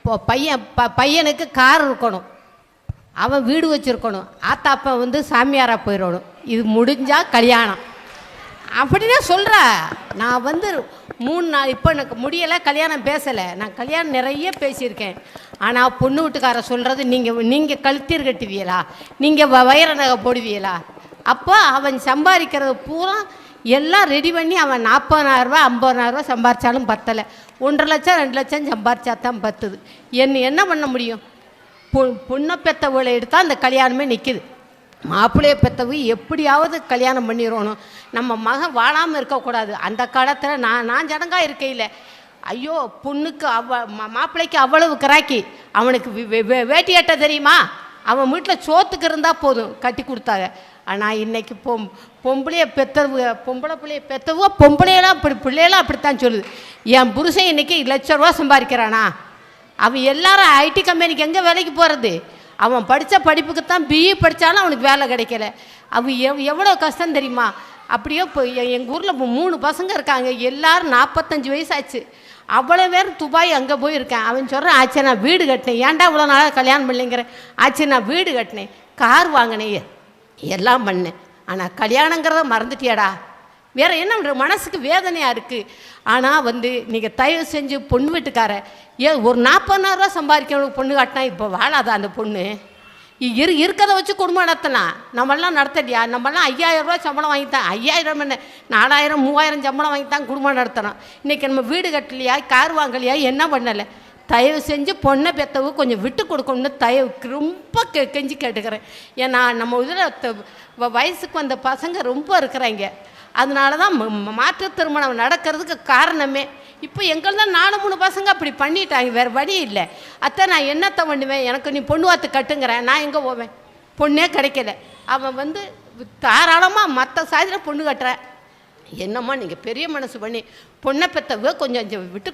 இப்போ பையன் ப பையனுக்கு கார் இருக்கணும். அவன் வீடு வச்சுருக்கணும். ஆத்தாப்பா வந்து சாமியாராக போயிடணும். இது முடிஞ்சால் கல்யாணம். அப்படின்னா சொல்கிறா நான் வந்து மூணு நாள் இப்போ எனக்கு முடியலை கல்யாணம் பேசலை. நான் கல்யாணம் நிறைய பேசியிருக்கேன். ஆனால் பொண்ணு வீட்டுக்கார சொல்கிறது நீங்கள் நீங்கள் கழுத்தீர் கட்டுவீங்களா? நீங்கள் வைர நகை போடுவீங்களா? அப்போ அவன் சம்பாதிக்கிறது பூரா எல்லாம் ரெடி பண்ணி அவன் நாற்பதாயிரரூபா ஐம்பதாயிரரூபா சம்பாரித்தாலும் பத்தலை. ஒன்றரை லட்சம் ரெண்டு லட்சம் சம்பாரிச்சா தான் பத்துது. என்ன என்ன பண்ண முடியும்? பொ பொண்ணை பெற்றவளை எடுத்தால் அந்த கல்யாணமே நிற்கிது மாப்பிள்ளையை பெற்றவு எப்படியாவது கல்யாணம் பண்ணிடணும். நம்ம மகன் வாழாமல் இருக்கக்கூடாது. அந்த காலத்தில் நான் நான் ஜனங்காக இருக்கையில். ஐயோ பொண்ணுக்கு அவ மா- மாப்பிள்ளைக்கு அவ்வளவு கிராக்கி. அவனுக்கு வே- வே- வேட்டி எட்ட தெரியுமா? அவன் வீட்டில் சோத்துக்கு இருந்தால் போதும் கட்டி கொடுத்தாங்க. ஆனால் இன்றைக்கி பொம் பொம்பளைய பெற்றவு பொம்பளை பிள்ளைய பெத்தவோ பொம்பளையெல்லாம் அப்படி பிள்ளையெல்லாம் அப்படித்தான் சொல்லுது. என் புருஷன் இன்றைக்கி லட்ச ரூபா சம்பாதிக்கிறானா? அவன் எல்லாரும் ஐடி கம்பெனிக்கு எங்கே வேலைக்கு போகிறது அவன் படித்த படிப்புக்கு தான் பிஇ படித்தாலும் அவனுக்கு வேலை கிடைக்கல. அவன் எவ் எவ்வளோ கஷ்டம் தெரியுமா? அப்படியே இப்போ எங்கள் ஊரில் இப்போ மூணு பசங்க இருக்காங்க. எல்லாரும் நாற்பத்தஞ்சு வயசாச்சு. அவ்வளோ பேர் துபாய் அங்கே போயிருக்கேன். அவன் சொல்கிறான் ஆச்சு நான் வீடு கட்டினேன். ஏன்டா இவ்வளோ நாளாக கல்யாணம் பண்ணலைங்கிறேன் ஆச்சு நான் வீடு கட்டினேன். கார் வாங்கினேன். எல்லாம் பண்ணேன். ஆனால் கல்யாணங்கிறத மறந்துட்டியாடா. வேறு என்ன மனசுக்கு வேதனையாக இருக்குது ஆனால் வந்து நீங்கள் தயவு செஞ்சு பொண்ணு வீட்டுக்கார ஏன் ஒரு நாற்பதாயிரரூவா சம்பாதிக்கிறவனுக்கு பொண்ணு காட்டினா இப்போ வாழாதா அந்த பொண்ணு. இரு இருக்கிறத வச்சு குடும்பம் நடத்தலாம். நம்மளாம் நடத்தலையா? நம்மளாம் ஐயாயிரம் ரூபாய் சம்பளம் வாங்கித்தான். ஐயாயிரம் என்ன? நாலாயிரம் மூவாயிரம் சம்பளம் வாங்கித்தான் குடும்பம் நடத்தணும். இன்றைக்கி நம்ம வீடு கட்டலையா? கார் வாங்கலையா? என்ன பண்ணலை? தயவு செஞ்சு பொண்ணை பெற்றவு கொஞ்சம் விட்டு கொடுக்கணும்னு தயவு ரொம்ப கெ கெஞ்சி கேட்டுக்கிறேன். ஏன்னா நம்ம இதில் வயசுக்கு வந்த பசங்க ரொம்ப இருக்கிறாங்க. அதனால தான் மாற்று மாற்றுத் திருமணம் நடக்கிறதுக்கு காரணமே. இப்போ எங்கள் தான் நாலு மூணு பசங்க அப்படி பண்ணிட்டாங்க வேறு வழி இல்லை. அத்தை நான் என்னத்தை பண்ணுவேன்? எனக்கு நீ பொண்ணு வாத்து கட்டுங்கிறேன் நான் எங்கே போவேன்? பொண்ணே கிடைக்கல. அவன் வந்து தாராளமாக மற்ற சாதியில் பொண்ணு கட்டுறேன் என்னம்மா நீங்கள் பெரிய மனசு பண்ணி பொண்ணை பெற்றவ கொஞ்சம் விட்டு